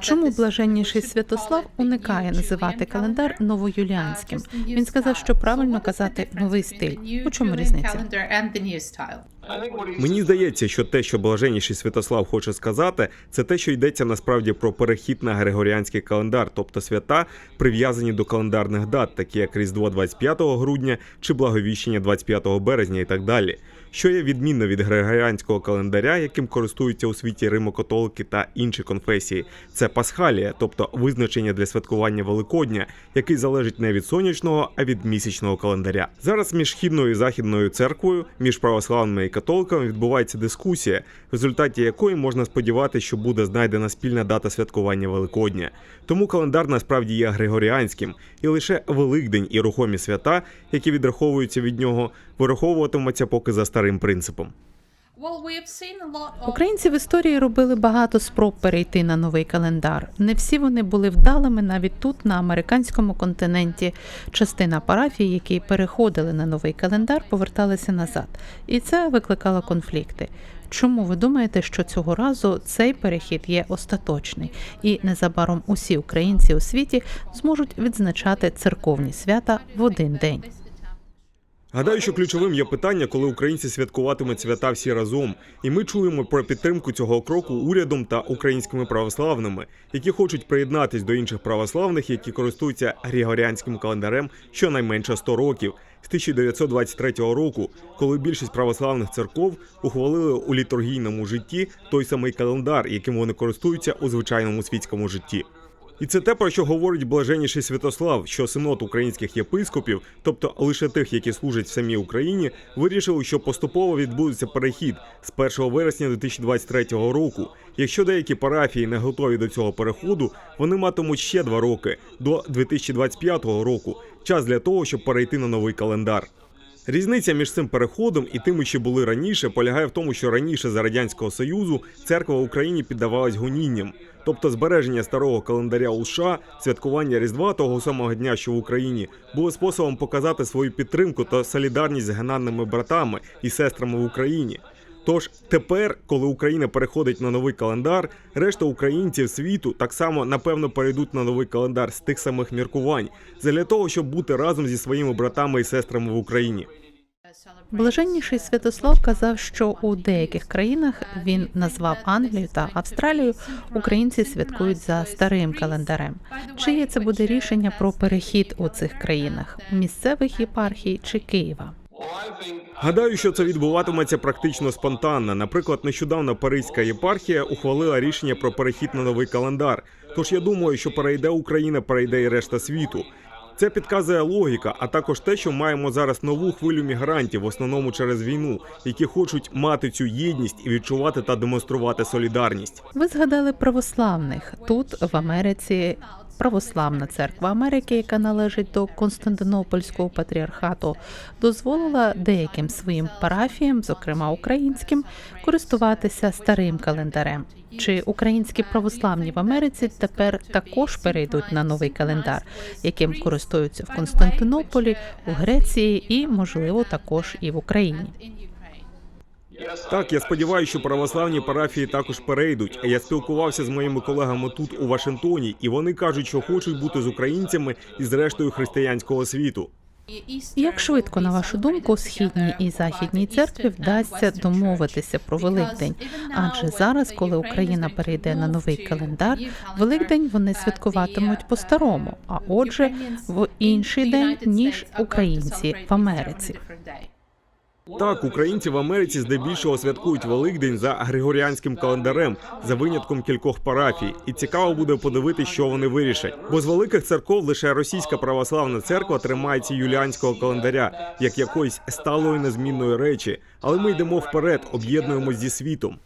Чому блаженніший Святослав уникає називати календар новоюліанським? Він сказав, що правильно казати новий стиль. У чому різниця? Мені здається, що те, що блаженніший Святослав хоче сказати, це те, що йдеться насправді про перехід на григоріанський календар, тобто свята прив'язані до календарних дат, такі як Різдво 25 грудня чи Благовіщення 25 березня і так далі. Що є відмінно від григоріанського календаря, яким користуються у світі римокатолики та інші конфесії, це пасхалія, тобто визначення для святкування Великодня, який залежить не від сонячного, а від місячного календаря. Зараз між східною і західною церквою, між православними і католиками відбувається дискусія, в результаті якої можна сподіватися, що буде знайдена спільна дата святкування Великодня. Тому календар насправді є григоріанським, і лише Великдень і рухомі свята, які відраховуються від нього, вираховуватимуться поки за старим принципом. Українці в історії робили багато спроб перейти на новий календар. Не всі вони були вдалими навіть тут, на американському континенті. Частина парафій, які переходили на новий календар, поверталися назад, і це викликало конфлікти. Чому ви думаєте, що цього разу цей перехід є остаточний, і незабаром усі українці у світі зможуть відзначати церковні свята в один день? Гадаю, що ключовим є питання, коли українці святкуватимуть свята всі разом, і ми чуємо про підтримку цього кроку урядом та українськими православними, які хочуть приєднатись до інших православних, які користуються григоріанським календарем щонайменше 100 років з 1923 року, коли більшість православних церков ухвалили у літургійному житті той самий календар, яким вони користуються у звичайному світському житті. І це те, про що говорить блаженніший Святослав, що синод українських єпископів, тобто лише тих, які служать в самій Україні, вирішили, що поступово відбудеться перехід з 1 вересня 2023 року. Якщо деякі парафії не готові до цього переходу, вони матимуть ще два роки до 2025 року. Час для того, щоб перейти на новий календар. Різниця між цим переходом і тими, що були раніше, полягає в тому, що раніше за радянського союзу церква в Україні піддавалась гонінням, тобто збереження старого календаря у США, святкування Різдва того самого дня, що в Україні, було способом показати свою підтримку та солідарність з генанними братами і сестрами в Україні. Тож тепер, коли Україна переходить на новий календар, решта українців світу так само напевно перейдуть на новий календар з тих самих міркувань, для того, щоб бути разом зі своїми братами і сестрами в Україні. Блаженніший Святослав казав, що у деяких країнах він назвав Англію та Австралію. Українці святкують за старим календарем. Чиє це буде рішення про перехід у цих країнах місцевих єпархій чи Києва? Гадаю, що це відбуватиметься практично спонтанно. Наприклад, нещодавно Паризька єпархія ухвалила рішення про перехід на новий календар. Тож я думаю, що перейде Україна, перейде і решта світу. Це підказує логіка, а також те, що маємо зараз нову хвилю мігрантів, в основному через війну, які хочуть мати цю єдність і відчувати та демонструвати солідарність. Ви згадали православних тут, в Америці. Православна церква Америки, яка належить до Константинопольського патріархату, дозволила деяким своїм парафіям, зокрема українським, користуватися старим календарем. Чи українські православні в Америці тепер також перейдуть на новий календар, яким користуються в Константинополі, у Греції і, можливо, також і в Україні? Так, я сподіваюся, що православні парафії також перейдуть. Я спілкувався з моїми колегами тут у Вашингтоні, і вони кажуть, що хочуть бути з українцями і з рештою християнського світу. Як швидко, на вашу думку, східній і західній церкві вдасться домовитися про Великдень? Адже зараз, коли Україна перейде на новий календар, Великдень вони святкуватимуть по-старому, а отже, в інший день ніж українці в Америці. Так, українці в Америці здебільшого святкують Великдень за григоріанським календарем, за винятком кількох парафій. І цікаво буде подивитися, що вони вирішать. Бо з великих церков лише російська православна церква тримається юліанського календаря як якоїсь сталої незмінної речі. Але ми йдемо вперед, об'єднуємось зі світом.